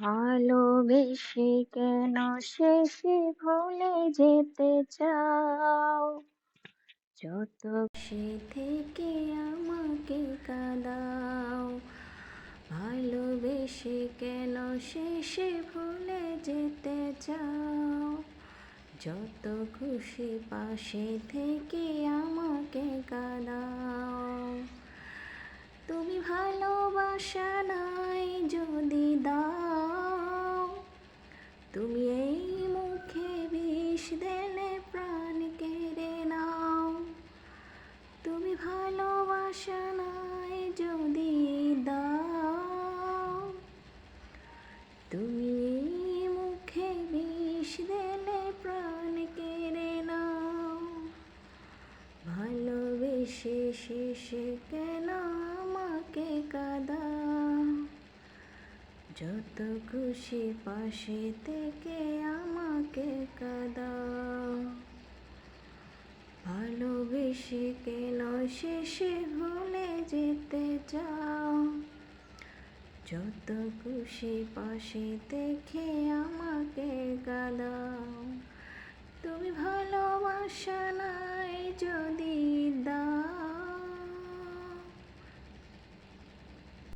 ভালোবেসে কেন শেষে ভুলে যেতে চাও? যত সে থেকে আমাকে কাঁদাও। ভালোবেসে কেন শেষে ভুলে যেতে চাও? যত খুশি পাশে থেকে আমাকে কাঁদাও। তুমি ভালোবাসা তুমি ভালোবাসা নাই যদি দাও। তুমি মুখে বিষ দিলে প্রাণ কেড়ে নাও। ভালোবেসে শেষে কেন আমাকে কাঁদাও? যত খুশি পাশে থেকে আমাকে কাঁদাও। ভালোবেসে কেন শেষে ভুলে যেতে চাও। যত খুশি পাশে দেখে আমাকে কাঁদাও তুমি ভালোবাসা না